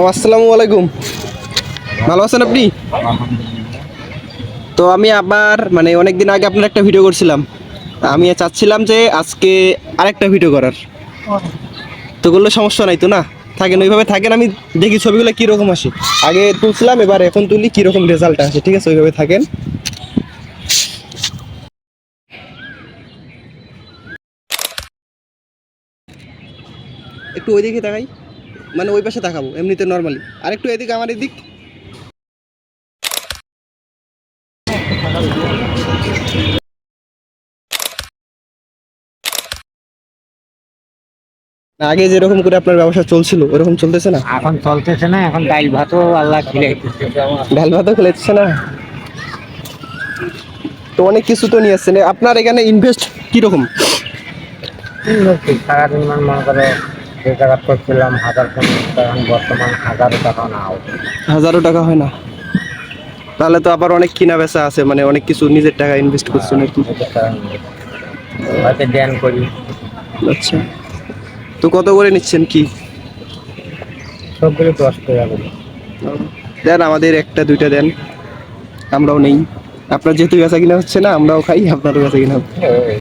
আসসালামু আলাইকুম। ভালো আছেন আপনি? তো আমি আবার মানে অনেক দিন আগে আপনার একটা ভিডিও করছিলাম। আমি চাচ্ছিলাম যে আজকে আরেকটা ভিডিও করার। তো করলে সমস্যা নাই তো না? থাকেন, ওইভাবে থাকেন, আমি দেখি ছবিগুলো কীরকম আসে। আগে তুলছিলাম, এবার এখন তুলি, কীরকম রেজাল্ট আসে, ঠিক আছে? ওইভাবে থাকেন। একটু ওই দিকে তাকাই। মানে ওই পাশে তাকাবো এমনিতে নর্মালি আর একটু এদিকে আমার এদিক। আগে যেরকম করে আপনার ব্যবসা চলছিল ওরকম চলতেছে না? এখন চলতেছে না এখন ডাইল ভাতও আল্লাহ খিলে ডাল ভাতও খেলেছে না? তো অনেক কিছু তো নিয়ে আসছেন। আপনার এখানে ইনভেস্ট কীরকম? সারাদিন মনে করে যে করছিলাম হাজার এখন বর্তমান হাজারো টাকা না হাজারো টাকা হয় না? তাহলে তো আবার অনেক কিনা বেচা আছে মানে অনেক কিছু নিজের টাকা ইনভেস্ট করছেন আর কি হয়তো ধ্যান করি। আচ্ছা। তো কত করে নিচ্ছেন কি? সবগুলো দশ টাকা করে। দেন আমাদের একটা দুইটা দেন। আমরাও নেই। আপনার যেহেতু বেচা কিনা হচ্ছে না আমরাও খাই আপনারও বেচা কিনা হবে